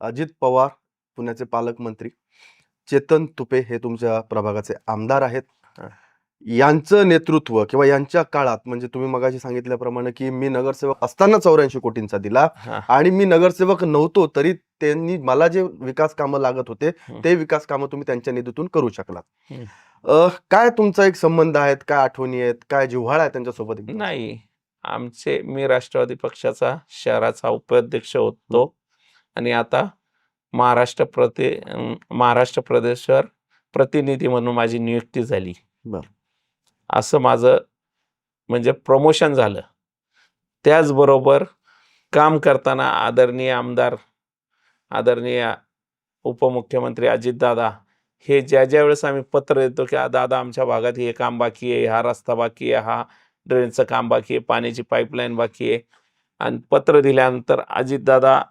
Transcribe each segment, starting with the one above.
अजित पवार पुण्याचे पालकमंत्री चेतन तुपे हे तुमच्या प्रभागाचे आमदार आहेत. यांचं नेतृत्व किंवा यांच्या काळात म्हणजे तुम्ही मगाशी सांगितल्याप्रमाणे की मी नगरसेवक असताना चौऱ्याऐंशी कोटींचा दिला. आणि मी नगरसेवक नव्हतो तरी त्यांनी मला जे विकास कामं लागत होते. ते विकास कामं तुम्ही त्यांच्या निधीतून करू शकलात काय तुमचा एक संबंध आहेत काय आठवणी आहेत काय जिव्हाळा आहे त्यांच्यासोबत? नाही आमचे मी राष्ट्रवादी पक्षाचा शहराचा उपाध्यक्ष होतो आणि आता महाराष्ट्र प्रति महाराष्ट्र प्रदेशवर प्रतिनिधी म्हणून माझी नियुक्ती झाली. बर. असं माझं म्हणजे प्रमोशन झालं. त्याचबरोबर काम करताना आदरणीय आमदार आदरणीय उपमुख्यमंत्री अजितदादा हे ज्या ज्या वेळेस आम्ही पत्र देतो की "आ, दादा आमच्या भागात हे काम बाकी आहे हा रस्ता बाकी आहे हा ड्रेनचं काम बाकी आहे पाण्याची पाईपलाईन बाकी आहे. आणि पत्र दिल्यानंतर अजितदादा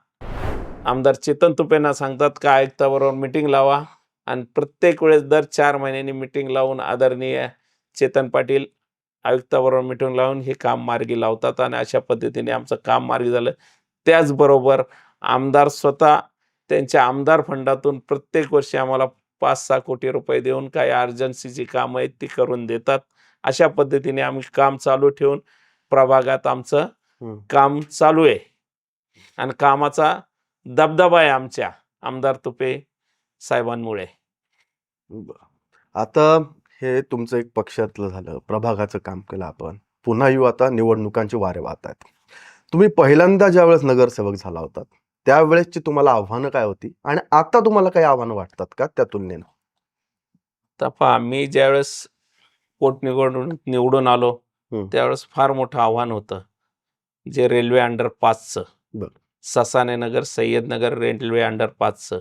आमदार चेतन तुपेंना सांगतात का आयुक्ताबरोबर मिटिंग लावा? आणि प्रत्येक वेळेस दर चार महिन्यांनी मिटिंग लावून आदरणीय चेतन पाटील आयुक्ताबरोबर मिटिंग लावून हे काम मार्गी लावतात आणि अशा पद्धतीने आमचं काम मार्गी झालं. त्याचबरोबर आमदार स्वतः त्यांच्या आमदार फंडातून प्रत्येक वर्षी आम्हाला पाच सहा कोटी रुपये देऊन काही अर्जन्सीची कामं आहेत ती करून देतात. अशा पद्धतीने आम्ही काम चालू ठेवून प्रभागात आमचं. काम चालू आहे. आणि कामाचा दबदबा आहे आमच्या आमदार तुपे साहेबांमुळे. आता हे तुमचं एक पक्षातलं झालं प्रभागाचं काम केलं आपण पुन्हा येऊ आता निवडणुकांचे वारे वाहत आहेत तुम्ही पहिल्यांदा ज्यावेळेस नगरसेवक झाला होता त्यावेळेसची तुम्हाला आव्हानं काय होती आणि आता तुम्हाला काही आव्हानं वाटतात का त्या तुलनेनं तर पहा मी ज्यावेळेस पोटनिवडून निवडून आलो. त्यावेळेस फार मोठं आव्हान होतं जे रेल्वे अंडरपासचं बरं. ससाने नगर सय्यदनगर रेल्वे अंडरपासचं.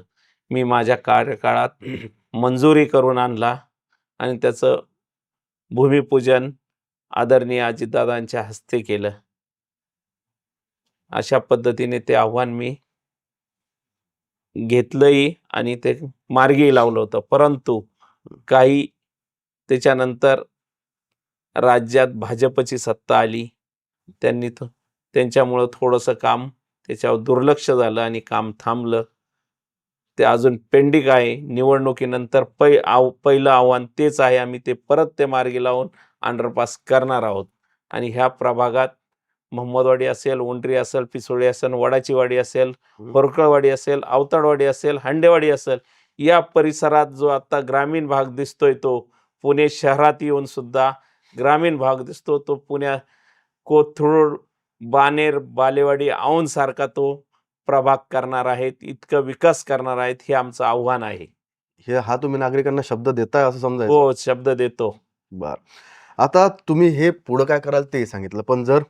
मी माझ्या कार्यकाळात मंजुरी करून आणला आणि त्याचं भूमिपूजन आदरणीय अजितदादांच्या हस्ते केलं. अशा पद्धतीने ते आव्हान मी घेतलंही आणि ते मार्गी लावलं होतं. परंतु काही त्याच्यानंतर राज्यात भाजपची सत्ता आली. त्यांनी त्यांच्यामुळं थोडंसं काम त्याच्यावर दुर्लक्ष झालं आणि काम थांबलं. ते अजून पेंडिंग आहे. निवडणुकीनंतर पै आव पहिलं आव्हान तेच आहे. आम्ही ते परत ते मार्गी लावून अंडरपास करणार आहोत. आणि ह्या प्रभागात मोहम्मदवाडी असेल उंडरी असेल पिसोळी असेल वडाची वाडी असेल बोरकळवाडी असेल अवताडवाडी असेल हांडेवाडी असेल या परिसरात जो आता ग्रामीण भाग दिसतोय तो पुणे शहरात येऊन सुद्धा ग्रामीण भाग दिसतो. तो पुण्या कोथरूड बानेर बालेवाडी औंध सारखा तो प्रभाग करणार आहेत इतकं विकास करणार आहेत हे आमचं आव्हान आहे. हे हा तुम्ही नागरिकांना शब्द देताय असं समजायचं. हो शब्द देतो. बर. आता तुम्ही हे पुढं काय कराल ते सांगितलं पण जर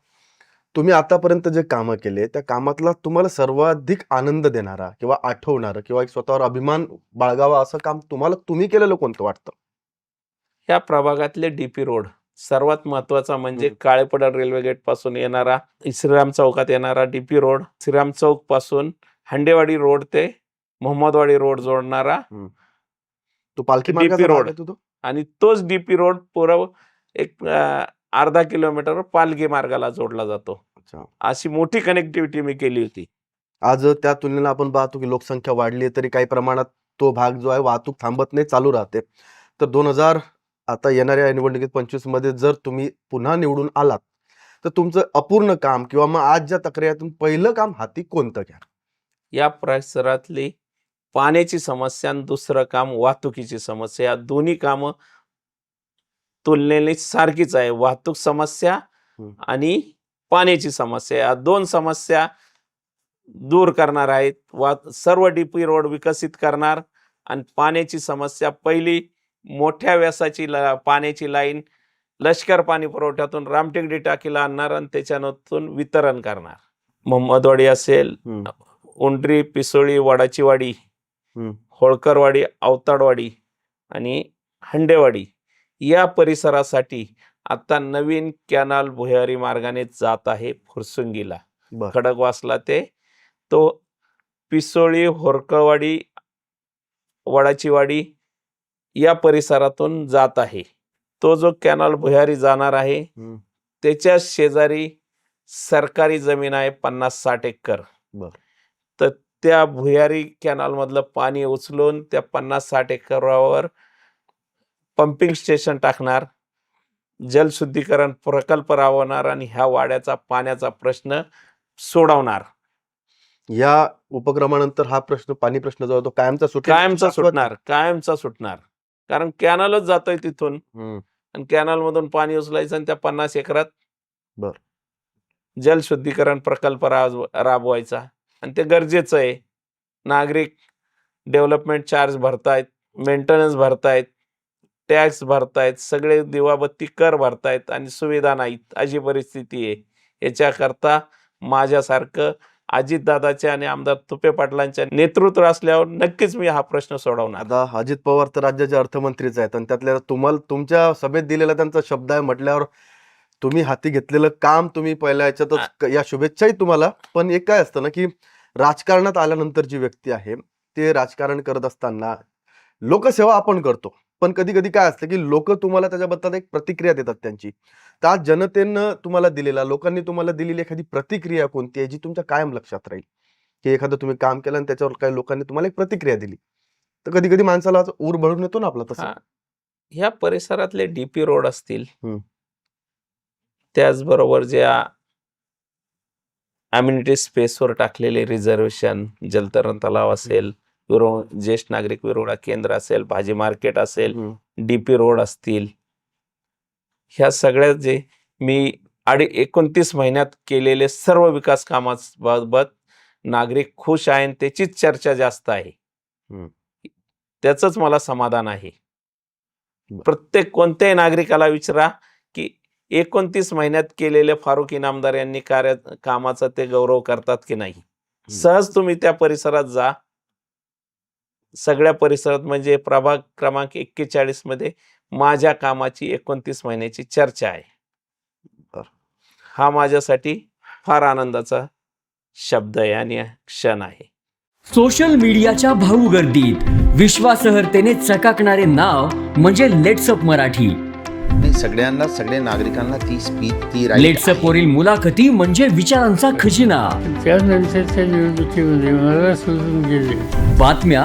तुम्ही आतापर्यंत जे कामं केले त्या कामातला तुम्हाला सर्वाधिक आनंद देणारा किंवा आठवणारं किंवा एक स्वतःवर अभिमान बाळगावा असं काम तुम्हाला तुम्ही केलेलं कोणतं वाटतं? ह्या प्रभागातले डीपी रोड. सर्वात महत्त्वाचा म्हणजे. काळेपडा रेल्वे गेटपासून येणारा श्रीराम चौकात येणारा डीपी रोड श्रीराम चौकपासून हंडेवाडी रोड ते मोहम्मदवाडी रोड जोडणारा तो पालखी मार्गाचा रोड. आणि तोच डीपी रोड पुरं एक अर्धा किलोमीटर पालघी मार्गाला जोडला जातो अच्छा. अशी मोठी कनेक्टिव्हिटी मी केली होती आज त्या तुलनेला आपण पाहतो की लोकसंख्या वाढली तरी काही प्रमाणात तो भाग जो आहे वाहतूक थांबत नाही चालू राहते तर दोन हजार आता येणाऱ्या निवडणुकीत पंचवीसमध्ये जर तुम्ही पुन्हा निवडून आलात तर तुमचं अपूर्ण काम किंवा मग आज ज्या तक्रारीतून पहिलं काम हाती कोणतं घ्या? या परिसरातली पाण्याची समस्या आणि दुसरं काम वाहतुकीची समस्या या दोन्ही कामं तुलनेने सारखीच आहे. वाहतूक समस्या. आणि पाण्याची समस्या या दोन समस्या दूर करणार आहेत. वा सर्व डीपी रोड विकसित करणार आणि पाण्याची समस्या पहिली मोठ्या व्यासाची ला पाण्याची लाईन लष्कर पाणी पुरवठ्यातून रामटेकडी टाकीला आणणार आणि त्याच्यातून वितरण करणार मोहम्मदवाडी असेल. उंडरी पिसोळी वडाची वाडी हम्म. होळकरवाडी अवताडवाडी आणि हंडेवाडी या परिसरासाठी आता नवीन कॅनाल भुयारी मार्गाने जात आहे फुरसुंगीला खडकवासला ते तो पिसोळी होरकळवाडी वडाची वाडी या परिसरातून जात आहे तो जो कॅनल भुयारी जाणार आहे. त्याच्या शेजारी सरकारी जमीन आहे पन्नास साठ एकर बर. तर त्या भुयारी कॅनलमधलं पाणी उचलून त्या पन्नास साठ एकरावर पंपिंग स्टेशन टाकणार जलशुद्धीकरण प्रकल्प राबवणार आणि ह्या वाड्याचा पाण्याचा प्रश्न सोडवणार या उपक्रमानंतर हा प्रश्न पाणी प्रश्न जो तो कायमचा सुटेल कायमचा? सुटणार कायमचा सुटणार कारण कॅनलच जातोय तिथून. आणि कॅनल मधून पाणी उचलायचं आणि त्या पन्नास एकरात बर. जलशुद्धीकरण प्रकल्प राब- राबवायचा आणि ते गरजेचं आहे नागरिक डेव्हलपमेंट चार्ज भरतायत मेंटेनन्स भरतायत टॅक्स भरतायत सगळे दिवाबत्ती कर भरतायत आणि सुविधा नाहीत अशी परिस्थिती आहे याच्याकरता माझ्यासारखं अजितदादाच्या आणि आमदार तुपे पाटलांच्या नेतृत्व असल्यावर नक्कीच मी हा प्रश्न सोडवणार. आता अजित पवार तर राज्याचे अर्थमंत्रीच आहेत आणि त्यातल्या तुम्हाला तुमच्या सभेत दिलेला त्यांचा शब्द आहे म्हटल्यावर तुम्ही हाती घेतलेलं काम तुम्ही पहिल्या याच्यातच या शुभेच्छाही तुम्हाला. पण एक काय असतं ना की राजकारणात आल्यानंतर जी व्यक्ती आहे ते राजकारण करत असताना लोकसेवा आपण करतो. पण कधी कधी काय असतं की लोक तुम्हाला त्याच्याबद्दल एक प्रतिक्रिया देतात त्यांची त्या जनतेनं तुम्हाला दिलेला लोकांनी तुम्हाला दिलेली एखादी प्रतिक्रिया कोणती आहे जी तुमच्या कायम लक्षात राहील की एखादं तुम्ही काम केलं आणि त्याच्यावर काही लोकांनी तुम्हाला एक प्रतिक्रिया दिली तर कधी कधी माणसाला ऊर भरून येतो ना आपला तसं. ह्या परिसरातले डीपी रोड असतील. त्याचबरोबर ज्या अम्युनिटी स्पेसवर टाकलेले रिझर्वेशन जलतरण तलाव असेल विरो ज्येष्ठ नागरिक विरोडा केंद्र असेल भाजी मार्केट असेल. डीपी रोड असतील ह्या सगळ्या जे मी अडी एकोणतीस महिन्यात केलेले सर्व विकास कामाबाबत नागरिक खुश आहे त्याचीच चर्चा जास्त आहे. त्याचंच मला समाधान आहे. प्रत्येक कोणत्याही नागरिकाला विचारा की एकोणतीस महिन्यात केलेले फारुख इनामदार यांनी कार्य कामाचा ते गौरव करतात की नाही सहज तुम्ही त्या परिसरात जा सगळ्या परिसरात म्हणजे प्रभाग क्रमांक एक्केचाळीसमध्ये माझ्या कामाची एकोणतीस महिन्याची चर्चा आहे. बर. हा माझ्यासाठी फार आनंदाचा शब्द आहे आणि क्षण आहे. सोशल मीडियाच्या भाऊ गर्दीत विश्वासार्हतेने चकाकणारे नाव म्हणजे लेट्सअप मराठी. नाही सगळ्यांना सगळ्या नागरिकांना ती स्पीच ती लेट्सअप. वरील मुलाखती म्हणजे विचारांचा खजिना. बातम्या